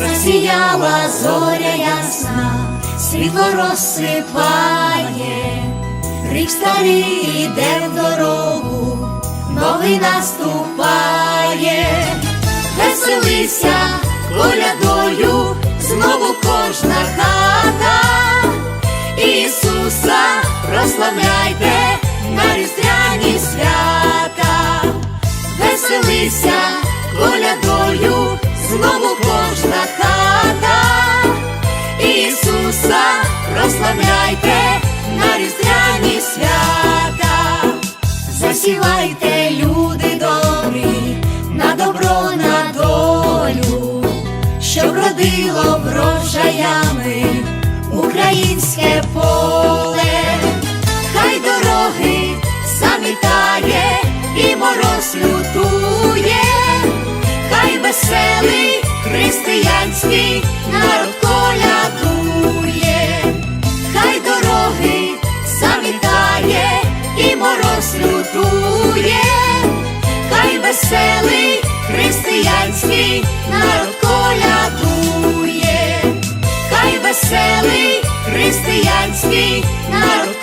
засіяла зоря ясна, світло розсипає, рік старий іде в дорогу, новий наступає, веселися колядою, знову кожна хата, Ісуса прославляйте на різдвяні свята, веселися прославляйте на різдвяні свята, засівайте, люди добрі, на добро, на долю, щоб родило врожаями українське поле, хай дороги замітає і мороз лютує, Слютує, хай веселий християнський народ колядує, хай веселий християнський народ.